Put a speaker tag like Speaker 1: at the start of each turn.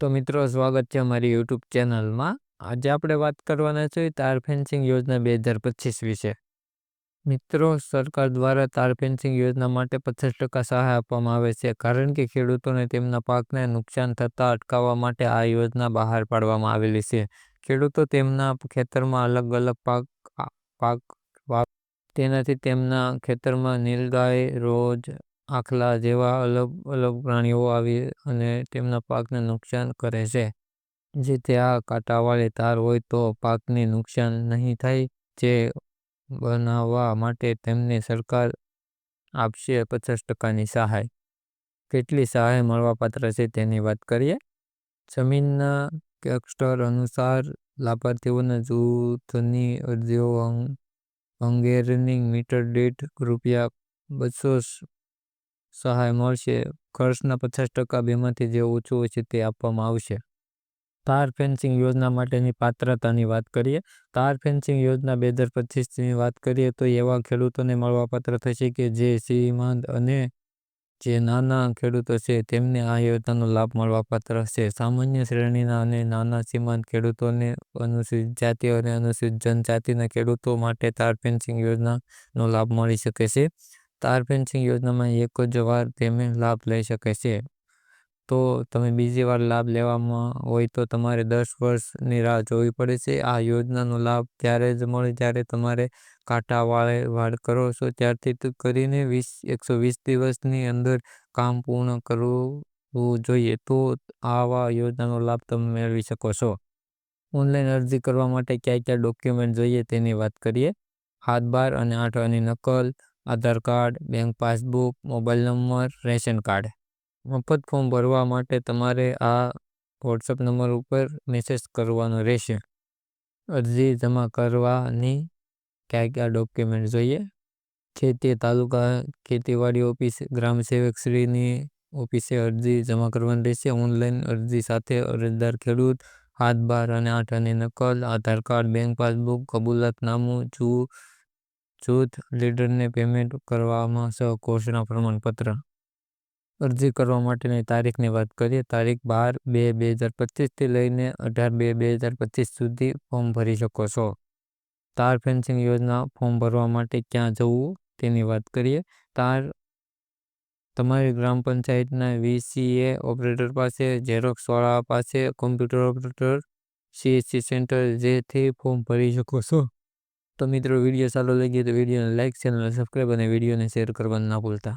Speaker 1: તો મિત્રો, સ્વાગત છે અમારી યુટ્યુબ ચેનલમાં. આજે આપણે વાત કરવાના છીએ તાર ફેન્સિંગ યોજના બે હજાર પચીસ વિશે. મિત્રો, સરકાર દ્વારા તાર ફેન્સિંગ યોજના માટે પચાસ ટકા સહાય આપવામાં આવે છે, કારણ કે ખેડૂતોને તેમના પાકને નુકસાન થતાં અટકાવવા માટે આ યોજના બહાર પાડવામાં આવેલી છે. ખેડૂતો તેમના ખેતરમાં અલગ અલગ પાક પાક તેનાથી તેમના ખેતરમાં નીલગાય, રોજ આખલા જેવા અલગ અલગ પ્રાણીઓ આવી અને તેમના પાકને નુકસાન કરે છે. જે ત્યાં કાંટાવાળી તાર હોય તો પાકને નુકસાન નહીં થાય, જે બનાવવા માટે તેમને સરકાર આપશે પચાસ ટકાની સહાય. કેટલી સહાય મળવાપાત્ર છે તેની વાત કરીએ? જમીનના કેક્સ્ટર અનુસાર લાભાર્થીઓના જૂથની અરજીઓ અંગેરની મીટર દીઠ રૂપિયા બસો સહાય મળશે. ખર્ચના પચાસ ટકા બેમાંથી જે ઓછું હોય છે તે આપવામાં આવશે. તાર ફેન્સિંગ યોજના માટેની પાત્રતાની વાત કરીએ. તાર ફેન્સિંગ યોજના બે હજાર પચીસની વાત કરીએ તો એવા ખેડૂતોને મળવાપાત્ર થશે કે જે સીમાંત અને જે નાના ખેડૂતો છે તેમને આ યોજનાનો લાભ મળવાપાત્ર છે સામાન્ય શ્રેણીના અને નાના સીમાંત ખેડૂતોને અનુસૂચિત જાતિ અને અનુસૂચિત જનજાતિના ખેડૂતો માટે તાર ફેન્સિંગ યોજનાનો લાભ મળી શકે છે. તાર ફેન્સિંગ યોજનામાં એક જ વાર તમે લાભ લઈ શકે છે. તો તમે બીજી વાર લાભ લેવામાં હોય તો તમારે દસ વર્ષની રાહ જોવી પડે છે. આ યોજનાનો લાભ ત્યારે જ મળે જ્યારે તમારે કાંટા વાળે વાળ કરો છો. ત્યારથી કરીને વીસ, એકસો વીસ દિવસની અંદર કામ પૂર્ણ કરવું જોઈએ. તો આવા યોજનાનો લાભ તમે મેળવી શકો છો. ઓનલાઈન અરજી કરવા માટે કયા કયા ડોક્યુમેન્ટ જોઈએ તેની વાત કરીએ. હાથ બાર અને આઠ આની નકલ Aadhaar card bank passbook mobile number ration card મફત ફોર્મ ભરવા માટે તમારે આ વોટ્સઅપ નંબર ઉપર મેસેજ કરવાનો રહેશે અરજી જમા કરવાની ક્યાં ક્યાં ડોક્યુમેન્ટ જોઈએ ખેતી તાલુકા ખેતીવાડી ઓફિસ ગ્રામ સેવક શ્રીની ઓફિસે અરજી જમા કરવાની રહેશે ઓનલાઈન અરજી સાથે અરજદાર ખેડૂત હાથ બાર અને આઠ આની નકલ આધાર કાર્ડ બેંક પાસબુક કબૂલાતનામું જૂથ લીડરને પેમેન્ટ કરવામાં સહ ઘોષણા પ્રમાણપત્ર અરજી કરવા માટેની તારીખની વાત કરીએ, તારીખ બાર બે બે હજાર પચીસથી લઈને અઢાર બે બે હજાર પચીસ સુધી ફોર્મ ભરી શકો છો. તાર ફેન્સિંગ યોજના ફોર્મ ભરવા માટે ક્યાં જવું તેની વાત કરીએ. તાર તમારી ગ્રામ પંચાયતના વીસીએ ઓપરેટર પાસે ઝેરોક્ષ વાળા પાસે, કોમ્પ્યુટર ઓપરેટર, સીએસસી સેન્ટર જેથી ફોર્મ ભરી શકો છો. તો મિત્રો, વીડિયો સારો લાગ્યો તો વિડીયોને લાઇક ચેનલને સબસ્ક્રાઈબ અને વિડીયોને શેર કરવાનું ના ભૂલતા.